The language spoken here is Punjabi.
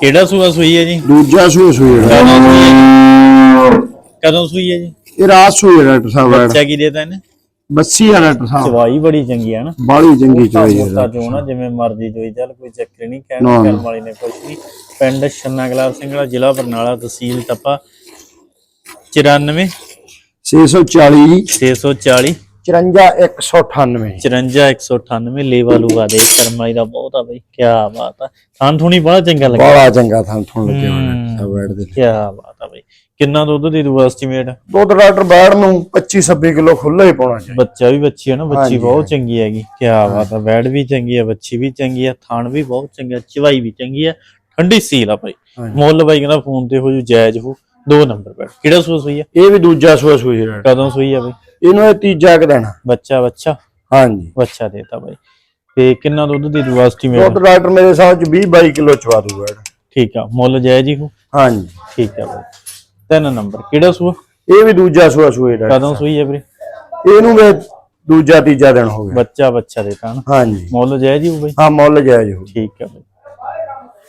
ਕਿਹੜਾ ਸੂਆ ਸੂਈ ਹੈ ਜੀ? ਦੂਜਾ ਸੂਆ ਸੂਈ ਹੈ। ਕਦੋਂ ਸੂਈ ਹੈ ਜੀ? ਕਦੋਂ ਸੂਈ ਹੈ ਜੀ? ਇਹ ਰਾਤ ਸੂਈ ਹੈ ਡਾਕਟਰ ਸਾਹਿਬ ਐਡ। ਬੱਚਾ ਕੀ ਦੇਤਾ ਇਹਨੇ? ਬੱਸੀ ਆ ਡਾਕਟਰ ਸਾਹਿਬ। ਚਵਾਈ ਬੜੀ ਚੰਗੀ ਹੈ ਨਾ। ਬਾਲੀ ਚੰਗੀ ਚੋਈ ਹੈ ਮੋਟਾ ਚੋਣਾ ਜਿਵੇਂ ਮਰਜ਼ੀ ਚੋਈ ਚੱਲ ਕੋਈ ਚੱਕਰ ਨਹੀਂ ਕਹਿਣ ਨਾ, ਨਾ। ਕਰਨ ਵਾਲੀ ਨੇ ਕੁਛ ਨਹੀਂ। ਪਿੰਡ ਛੰਨਾ ਗਲਾਬ ਸਿੰਘਲਾ ਜ਼ਿਲ੍ਹਾ ਬਰਨਾਲਾ ਤਹਿਸੀਲ ਤਪਾ 94 640 640 54 198 54 198 ਲੇਵਾ ਲੂਗਾ ਦੇ ਕਰਮਾਈ ਦਾ ਬਹੁਤ ਆ ਬਈ ਕੀ ਬਾਤ ਆ। ਥਾਂ ਥੁਣੀ ਬੜਾ ਚੰਗਾ ਲੱਗਿਆ। ਬੜਾ ਚੰਗਾ ਥਾਂ ਤੁਹਾਨੂੰ ਲੱਗਿਆ ਹੋਣਾ ਡਾਕਟਰ ਸਾਹਿਬ ਐਡ ਦੇ। ਕੀ ਬਾਤ ਆ ਬਈ। ਕਿੰਨਾ ਦੁੱਧ ਦੇ ਦੂ ਐਸਟੀਮੇਟ? ਦੁੱਧ ਡਾਕਟਰ ਬੈੜ ਨੂੰ 25 26 ਕਿਲੋ ਖੁੱਲਾ ਹੀ ਪਾਉਣਾ ਚਾਹੀਦਾ। ਬੱਚਾ ਵੀ ਬੱਚੀ ਹੈ ਨਾ ਬੱਚੀ ਬਹੁਤ ਚੰਗੀ ਹੈਗੀ ਕੀ ਬਾਤ ਆ। ਵੈੜ ਵੀ ਚੰਗੀ ਹੈ ਬੱਚੀ ਵੀ ਚੰਗੀ ਹੈ ਥਾਣ ਵੀ ਬਹੁਤ ਚੰਗਾ ਚਵਾਈ ਵੀ ਚੰਗੀ ਹੈ ਠੰਡੀ ਸੀਲ ਆ ਭਾਈ। ਮੁੱਲ ਬਾਈ ਕਹਿੰਦਾ ਫੋਨ ਤੇ ਹੋ ਜੂ ਜਾਇਜ਼ ਹੋ। ਦੋ ਨੰਬਰ ਬੈਠ। ਕਿਹੜਾ ਸੂਆ ਸੂਈ ਹੈ ਇਹ ਵੀ ਦੂਜਾ ਸੂਆ ਸੂਈ ਹੈ ਕਦੋਂ ਸੂਈ ਹੈ ਬਾਈ? ਇਹਨੂੰ ਇਹ ਤੀਜਾ ਕ ਦੇਣਾ। ਬੱਚਾ ਬੱਚਾ? ਹਾਂਜੀ। ਬੱਚਾ ਦੇਤਾ ਬਾਈ। ਤੇ ਕਿੰਨਾ ਦੁੱਧ ਦੀ ਦੂ ਐਸਟੀਮੇਟ ਦੁੱਧ ਡਾਕਟਰ ਮੇਰੇ ਹਿਸਾਬ ਚ 20 22 ਕਿਲੋ ਚਵਾ ਦੂਗਾ। ਠੀਕ ਆ ਮੁੱਲ ਜਾਇਜ਼ ਹੀ ਹੋ ਹਾਂਜੀ। ਠੀਕ ਆ ਬਾਈ। ਤਿੰਨ ਨੰਬਰ ਕਿਹੜਾ ਸੂਆ? ਇਹ ਵੀ ਦੂਜਾ ਸੂਆ ਸੂਈ ਡਾਕਟਰ ਕਦੋਂ ਸੂਈ ਹੈ ਵੀਰੇ? ਇਹਨੂੰ ਵੀ ਦੂਜਾ ਤੀਜਾ ਦਿਨ ਹੋ ਗਿਆ। ਬੱਚਾ ਬੱਚਾ ਦੇਤਾ ਨਾ ਹਾਂਜੀ। ਮੁੱਲ ਜਾਇਜ਼ ਹੀ ਹੋ ਬਾਈ? ਹਾਂ ਮੁੱਲ ਜਾਇਜ਼ ਹੋ ਠੀਕ ਆ ਬਾਈ।